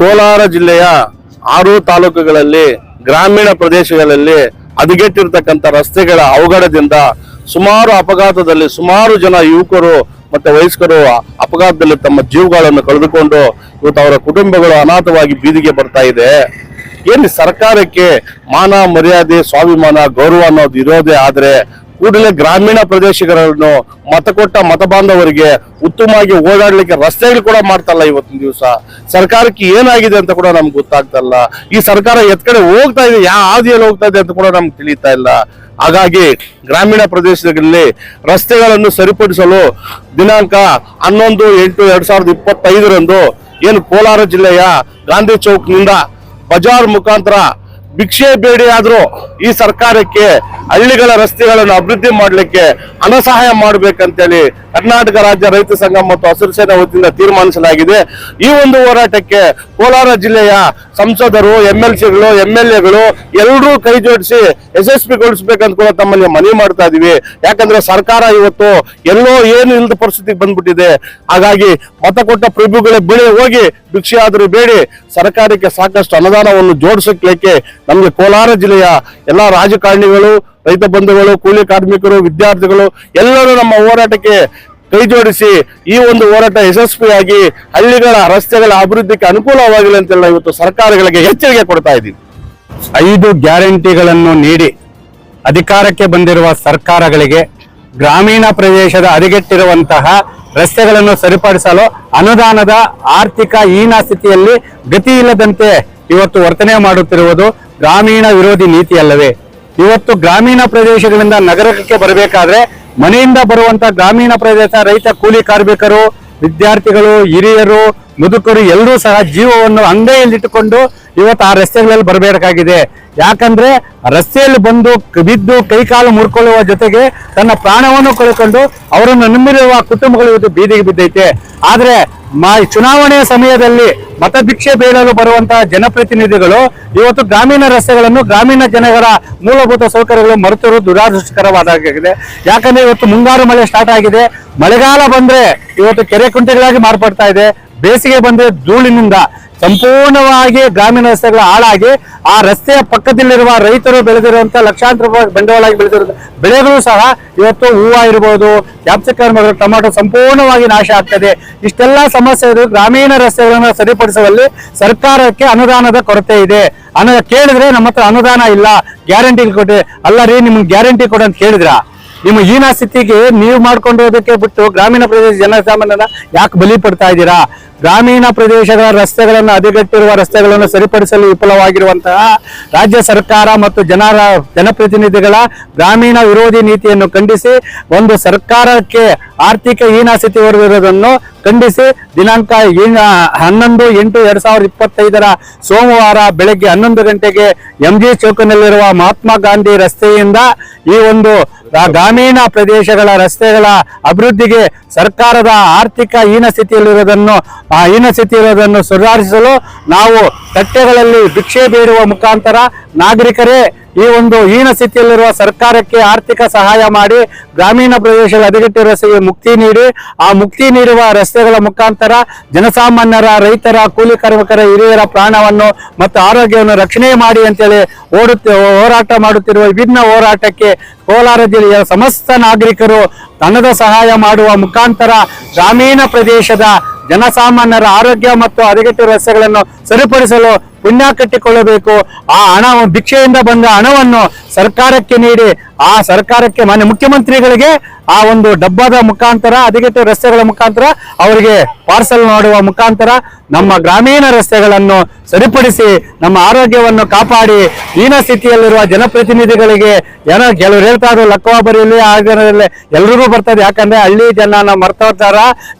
ಕೋಲಾರ ಜಿಲ್ಲೆಯ ಆರು ತಾಲೂಕುಗಳಲ್ಲಿ, ಗ್ರಾಮೀಣ ಪ್ರದೇಶಗಳಲ್ಲಿ ಹದಗೆಟ್ಟಿರ್ತಕ್ಕಂಥ ರಸ್ತೆಗಳ ಅವಘಡದಿಂದ ಸುಮಾರು ಅಪಘಾತದಲ್ಲಿ ಸುಮಾರು ಜನ ಯುವಕರು ಮತ್ತೆ ವಯಸ್ಕರು ಅಪಘಾತದಲ್ಲಿ ತಮ್ಮ ಜೀವಗಳನ್ನು ಕಳೆದುಕೊಂಡು ಇವತ್ತು ಅವರ ಕುಟುಂಬಗಳು ಅನಾಥವಾಗಿ ಬೀದಿಗೆ ಬರ್ತಾ ಇದೆ. ಏನು ಸರ್ಕಾರಕ್ಕೆ ಮಾನ ಮರ್ಯಾದೆ, ಸ್ವಾಭಿಮಾನ, ಗೌರವ ಅನ್ನೋದು ಇರೋದೇ ಆದ್ರೆ ಕೂಡಲೇ ಗ್ರಾಮೀಣ ಪ್ರದೇಶಗಳನ್ನು ಮತ ಕೊಟ್ಟ ಮತ ಬಾಂಧವರಿಗೆ ಉತ್ತಮವಾಗಿ ಓಡಾಡಲಿಕ್ಕೆ ರಸ್ತೆಗಳು ಕೂಡ ಮಾಡ್ತಲ್ಲ ಇವತ್ತಿನ ದಿವಸ. ಸರ್ಕಾರಕ್ಕೆ ಏನಾಗಿದೆ ಅಂತ ಕೂಡ ನಮ್ಗೆ ಗೊತ್ತಾಗ್ತಲ್ಲ ಈ ಸರ್ಕಾರ ಎತ್ ಕಡೆ ಹೋಗ್ತಾ ಇದೆ ಯಾವ ಹಾದಿಯಲ್ಲಿ ಹೋಗ್ತಾ ಇದೆ ಅಂತ ಕೂಡ ನಮ್ಗೆ ತಿಳಿತಾ ಇಲ್ಲ. ಹಾಗಾಗಿ ಗ್ರಾಮೀಣ ಪ್ರದೇಶದಲ್ಲಿ ರಸ್ತೆಗಳನ್ನು ಸರಿಪಡಿಸಲು ದಿನಾಂಕ ಹನ್ನೊಂದು, ಎಂಟು, ಎರಡ್ ಸಾವಿರದ ಇಪ್ಪತ್ತೈದರಂದು ಏನು ಕೋಲಾರ ಜಿಲ್ಲೆಯ ಗಾಂಧಿ ಚೌಕ್ನಿಂದ ಬಜಾರ್ ಮುಖಾಂತರ ಭಿಕ್ಷೆ ಬೇಡಿ ಆದ್ರೂ ಈ ಸರ್ಕಾರಕ್ಕೆ ಹಳ್ಳಿಗಳ ರಸ್ತೆಗಳನ್ನು ಅಭಿವೃದ್ಧಿ ಮಾಡಲಿಕ್ಕೆ ಹಣ ಸಹಾಯ ಮಾಡಬೇಕಂತೇಳಿ ಕರ್ನಾಟಕ ರಾಜ್ಯ ರೈತ ಸಂಘ ಮತ್ತು ಹಸಿರು ಸೇನೆ ವತಿಯಿಂದ ತೀರ್ಮಾನಿಸಲಾಗಿದೆ. ಈ ಒಂದು ಹೋರಾಟಕ್ಕೆ ಕೋಲಾರ ಜಿಲ್ಲೆಯ ಸಂಸದರು ಎಂ ಎಲ್ ಸಿಗಳು ಎಂ ಎಲ್ ಎಗಳು ಎಲ್ಲರೂ ಕೈ ಜೋಡಿಸಿ ಯಶಸ್ವಿಗೊಳಿಸ್ಬೇಕಂತ ಕೂಡ ತಮ್ಮಲ್ಲಿ ಮನವಿ ಮಾಡ್ತಾ ಇದೀವಿ. ಯಾಕಂದ್ರೆ ಸರ್ಕಾರ ಇವತ್ತು ಎಲ್ಲೋ ಏನು ಇಲ್ಲದ ಪರಿಸ್ಥಿತಿಗೆ ಬಂದ್ಬಿಟ್ಟಿದೆ. ಹಾಗಾಗಿ ಮತ ಕೊಟ್ಟ ಪ್ರಭುಗಳ ಬೆಳೆ ಹೋಗಿ ಭಿಕ್ಷೆ ಆದರೂ ಬೇಡಿ. ಸರ್ಕಾರಕ್ಕೆ ಸಾಕಷ್ಟು ಅನುದಾನವನ್ನು ಜೋಡಿಸಲಿಕ್ಕೆ ನಮಗೆ ಕೋಲಾರ ಜಿಲ್ಲೆಯ ಎಲ್ಲ ರಾಜಕಾರಣಿಗಳು, ರೈತ ಬಂಧುಗಳು, ಕೂಲಿ ಕಾರ್ಮಿಕರು, ವಿದ್ಯಾರ್ಥಿಗಳು ಎಲ್ಲರೂ ನಮ್ಮ ಹೋರಾಟಕ್ಕೆ ಕೈ ಜೋಡಿಸಿ ಈ ಒಂದು ಹೋರಾಟ ಯಶಸ್ವಿಯಾಗಿ ಹಳ್ಳಿಗಳ ರಸ್ತೆಗಳ ಅಭಿವೃದ್ಧಿಗೆ ಅನುಕೂಲವಾಗಿಲ್ಲ ಅಂತೆಲ್ಲ ಇವತ್ತು ಸರ್ಕಾರಗಳಿಗೆ ಎಚ್ಚರಿಕೆ ಕೊಡ್ತಾ ಇದ್ದೀವಿ. ಐದು ಗ್ಯಾರಂಟಿಗಳನ್ನು ನೀಡಿ ಅಧಿಕಾರಕ್ಕೆ ಬಂದಿರುವ ಸರ್ಕಾರಗಳಿಗೆ ಗ್ರಾಮೀಣ ಪ್ರದೇಶದ ಹದಗೆಟ್ಟಿರುವಂತಹ ರಸ್ತೆಗಳನ್ನು ಸರಿಪಡಿಸಲು ಅನುದಾನದ ಆರ್ಥಿಕ ಹೀನ ಸ್ಥಿತಿಯಲ್ಲಿ ಗತಿ ಇಲ್ಲದಂತೆ ಇವತ್ತು ವರ್ತನೆ ಮಾಡುತ್ತಿರುವುದು ಗ್ರಾಮೀಣ ವಿರೋಧಿ ನೀತಿಯಲ್ಲವೇ ಇವತ್ತು ಗ್ರಾಮೀಣ ಪ್ರದೇಶಗಳಿಂದ ನಗರಕ್ಕೆ ಬರಬೇಕಾದ್ರೆ ಮನೆಯಿಂದ ಬರುವಂತ ಗ್ರಾಮೀಣ ಪ್ರದೇಶ ರೈತ ಕೂಲಿ ಕಾರ್ಮಿಕರು, ವಿದ್ಯಾರ್ಥಿಗಳು, ಹಿರಿಯರು, ಮುದುಕರು ಎಲ್ಲರೂ ಸಹ ಜೀವವನ್ನು ಅಂಗೈಯಲ್ಲಿಟ್ಟುಕೊಂಡು ಇವತ್ತು ಆ ರಸ್ತೆಗಳಲ್ಲಿ ಬರಬೇಕಾಗಿದೆ. ಯಾಕಂದ್ರೆ ರಸ್ತೆಯಲ್ಲಿ ಬಂದು ಬಿದ್ದು ಕೈಕಾಲು ಮುರ್ಕೊಳ್ಳುವ ಜೊತೆಗೆ ತನ್ನ ಪ್ರಾಣವನ್ನು ಕಳ್ಕೊಂಡು ಅವರನ್ನು ನಂಬಿರುವ ಕುಟುಂಬಗಳು ಇವತ್ತು ಬೀದಿಗೆ ಬಿದ್ದೈತೆ. ಆದ್ರೆ ಚುನಾವಣೆಯ ಸಮಯದಲ್ಲಿ ಮತಭಿಕ್ಷೆ ಬೇಡಲು ಬರುವಂತಹ ಜನಪ್ರತಿನಿಧಿಗಳು ಇವತ್ತು ಗ್ರಾಮೀಣ ರಸ್ತೆಗಳನ್ನು ಗ್ರಾಮೀಣ ಜನಗಳ ಮೂಲಭೂತ ಸೌಕರ್ಯಗಳು ಮರೆತರು ದುರಾದೃಷ್ಟಕರವಾದಾಗಿದೆ. ಯಾಕಂದ್ರೆ ಇವತ್ತು ಮುಂಗಾರು ಮಳೆ ಸ್ಟಾರ್ಟ್ ಆಗಿದೆ. ಮಳೆಗಾಲ ಬಂದ್ರೆ ಇವತ್ತು ಕೆರೆ ಕುಂಟೆಗಳಾಗಿ ಮಾರ್ಪಡ್ತಾ ಇದೆ. ಬೇಸಿಗೆ ಬಂದ ಧೂಳಿನಿಂದ ಸಂಪೂರ್ಣವಾಗಿ ಗ್ರಾಮೀಣ ರಸ್ತೆಗಳ ಹಾಳಾಗಿ ಆ ರಸ್ತೆಯ ಪಕ್ಕದಲ್ಲಿರುವ ರೈತರು ಬೆಳೆದಿರುವಂತಹ ಲಕ್ಷಾಂತರ ರೂಪಾಯಿ ಬಂಡವಾಳಾಗಿ ಬೆಳೆದಿರುವ ಬೆಳೆಗಳು ಸಹ ಇವತ್ತು ಹೂವು ಇರಬಹುದು ಕ್ಯಾಪ್ಸಿಕಮ್ ಟೊಮಾಟೊ ಸಂಪೂರ್ಣವಾಗಿ ನಾಶ ಆಗ್ತದೆ ಇಷ್ಟೆಲ್ಲ ಸಮಸ್ಯೆ ಗ್ರಾಮೀಣ ರಸ್ತೆಗಳನ್ನು ಸರಿಪಡಿಸುವಲ್ಲಿ ಸರ್ಕಾರಕ್ಕೆ ಅನುದಾನದ ಕೊರತೆ ಇದೆ. ಅನ ಕೇಳಿದ್ರೆ ನಮ್ಮ ಅನುದಾನ ಇಲ್ಲ. ಗ್ಯಾರಂಟಿ ಕೊಡಿ. ಅಲ್ಲ ರೀ, ನಿಮ್ಗೆ ಗ್ಯಾರಂಟಿ ಕೊಡು ಅಂತ ಕೇಳಿದ್ರಾ? ನಿಮ್ಮ ಹೀನ ಸ್ಥಿತಿಗೆ ನೀವು ಮಾಡ್ಕೊಂಡಿರೋದಕ್ಕೆ ಬಿಟ್ಟು ಗ್ರಾಮೀಣ ಪ್ರದೇಶ ಜನಸಾಮಾನ್ಯನ ಯಾಕೆ ಬಲಿ ಪಡ್ತಾ ಇದ್ದೀರಾ? ಗ್ರಾಮೀಣ ಪ್ರದೇಶಗಳ ರಸ್ತೆಗಳನ್ನು ಹದಗೆಟ್ಟಿರುವ ರಸ್ತೆಗಳನ್ನು ಸರಿಪಡಿಸಲು ವಿಫಲವಾಗಿರುವಂತಹ ರಾಜ್ಯ ಸರ್ಕಾರ ಮತ್ತು ಜನರ ಜನಪ್ರತಿನಿಧಿಗಳ ಗ್ರಾಮೀಣ ವಿರೋಧಿ ನೀತಿಯನ್ನು ಖಂಡಿಸಿ, ಒಂದು ಸರ್ಕಾರಕ್ಕೆ ಆರ್ಥಿಕ ಹೀನಾಸ್ಥಿತಿ ಹೊರದಿರುವುದನ್ನು ಖಂಡಿಸಿ, ದಿನಾಂಕ ಹನ್ನೊಂದು ಎಂಟು ಎರಡ್ ಸಾವಿರದ ಇಪ್ಪತ್ತೈದರ ಸೋಮವಾರ ಬೆಳಗ್ಗೆ ಹನ್ನೊಂದು ಗಂಟೆಗೆ ಎಂ ಜಿ ಚೌಕನಲ್ಲಿರುವ ಮಹಾತ್ಮ ಗಾಂಧಿ ರಸ್ತೆಯಿಂದ ಈ ಒಂದು ಗ್ರಾಮೀಣ ಪ್ರದೇಶಗಳ ರಸ್ತೆಗಳ ಅಭಿವೃದ್ಧಿಗೆ ಸರ್ಕಾರದ ಆರ್ಥಿಕ ಹೀನ ಸ್ಥಿತಿಯಲ್ಲಿರುವುದನ್ನು ಹೀನ ಸ್ಥಿತಿ ಇರುವುದನ್ನು ಸುಧಾರಿಸಲು ನಾವು ತಟ್ಟೆಗಳಲ್ಲಿ ಭಿಕ್ಷೆ ಬೇಡುವ ಮುಖಾಂತರ ನಾಗರಿಕರೇ ಈ ಒಂದು ಹೀನ ಸ್ಥಿತಿಯಲ್ಲಿರುವ ಸರ್ಕಾರಕ್ಕೆ ಆರ್ಥಿಕ ಸಹಾಯ ಮಾಡಿ ಗ್ರಾಮೀಣ ಪ್ರದೇಶಗಳ ಹದಗೆಟ್ಟಿರುವ ರಸ್ತೆಗೆ ಮುಕ್ತಿ ನೀಡಿ, ಆ ಮುಕ್ತಿ ನೀಡುವ ರಸ್ತೆಗಳ ಮುಖಾಂತರ ಜನಸಾಮಾನ್ಯರ, ರೈತರ, ಕೂಲಿ ಕಾರ್ಮಿಕರ, ಹಿರಿಯರ ಪ್ರಾಣವನ್ನು ಮತ್ತು ಆರೋಗ್ಯವನ್ನು ರಕ್ಷಣೆ ಮಾಡಿ ಅಂತೇಳಿ ಓಡುತ್ತ, ಹೋರಾಟ ಮಾಡುತ್ತಿರುವ ವಿಭಿನ್ನ ಹೋರಾಟಕ್ಕೆ ಕೋಲಾರ ಜಿಲ್ಲೆಯ ಸಮಸ್ತ ನಾಗರಿಕರು ಹಣದ ಸಹಾಯ ಮಾಡುವ ಮುಖಾಂತರ ಗ್ರಾಮೀಣ ಪ್ರದೇಶದ ಜನಸಾಮಾನ್ಯರ ಆರೋಗ್ಯ ಮತ್ತು ಹದಗೆಟ್ಟು ರಸ್ತೆಗಳನ್ನು ಸರಿಪಡಿಸಲು ಪುಣ್ಯ ಕಟ್ಟಿಕೊಳ್ಳಬೇಕು. ಆ ಹಣ, ಭಿಕ್ಷೆಯಿಂದ ಬಂದ ಹಣವನ್ನು ಸರ್ಕಾರಕ್ಕೆ ನೀಡಿ, ಆ ಸರ್ಕಾರಕ್ಕೆ ಮಾನ್ಯ ಮುಖ್ಯಮಂತ್ರಿಗಳಿಗೆ ಆ ಒಂದು ಡಬ್ಬದ ಮುಖಾಂತರ, ಹದಗೆಟ್ಟು ರಸ್ತೆಗಳ ಮುಖಾಂತರ ಅವರಿಗೆ ಪಾರ್ಸಲ್ ಮಾಡುವ ಮುಖಾಂತರ ನಮ್ಮ ಗ್ರಾಮೀಣ ರಸ್ತೆಗಳನ್ನು ಸರಿಪಡಿಸಿ, ನಮ್ಮ ಆರೋಗ್ಯವನ್ನು ಕಾಪಾಡಿ, ಹೀನ ಸ್ಥಿತಿಯಲ್ಲಿರುವ ಜನಪ್ರತಿನಿಧಿಗಳಿಗೆ ಏನೋ ಕೆಲವರು ಹೇಳ್ತಾ ಇದ್ರು ಲಕ್ಕವ ಬರೀಲಿ ಆ ಜನರಲ್ಲಿ ಎಲ್ರಿಗೂ ಬರ್ತದೆ. ಯಾಕಂದ್ರೆ ಹಳ್ಳಿ ಜನ ಮರ್ತೋತಾರ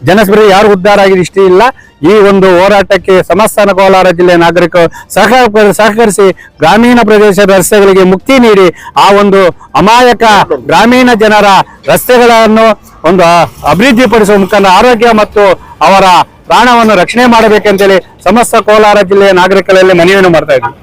ಜನಸ್ಬರಿ ಯಾರು ಉದ್ದಾರ ಆಗಿದೆ ಇಷ್ಟೇ ಇಲ್ಲ ಈ ಒಂದು ಹೋರಾಟಕ್ಕೆ ಸಮಸ್ತಾನ ಕೋಲಾರ ಜಿಲ್ಲೆಯ ನಾಗರಿಕರು ಸಹಕಾರ ಸಹಕರಿಸಿ ಗ್ರಾಮೀಣ ಪ್ರದೇಶದ ರಸ್ತೆಗಳಿಗೆ ಮುಕ್ತಿ ನೀಡಿ ಆ ಒಂದು ಅಮಾಯಕ ಗ್ರಾಮೀಣ ಜನರ ರಸ್ತೆಗಳನ್ನು ಒಂದು ಅಭಿವೃದ್ಧಿಪಡಿಸುವ ಮುಖಾಂತರ ಆರೋಗ್ಯ ಮತ್ತು ಅವರ ಪ್ರಾಣವನ್ನು ರಕ್ಷಣೆ ಮಾಡಬೇಕಂತೇಳಿ ಸಮಸ್ತ ಕೋಲಾರ ಜಿಲ್ಲೆಯ ನಾಗರಿಕರಲ್ಲಿ ಮನವಿಯನ್ನು ಮಾಡ್ತಾ ಇದ್ದೀವಿ.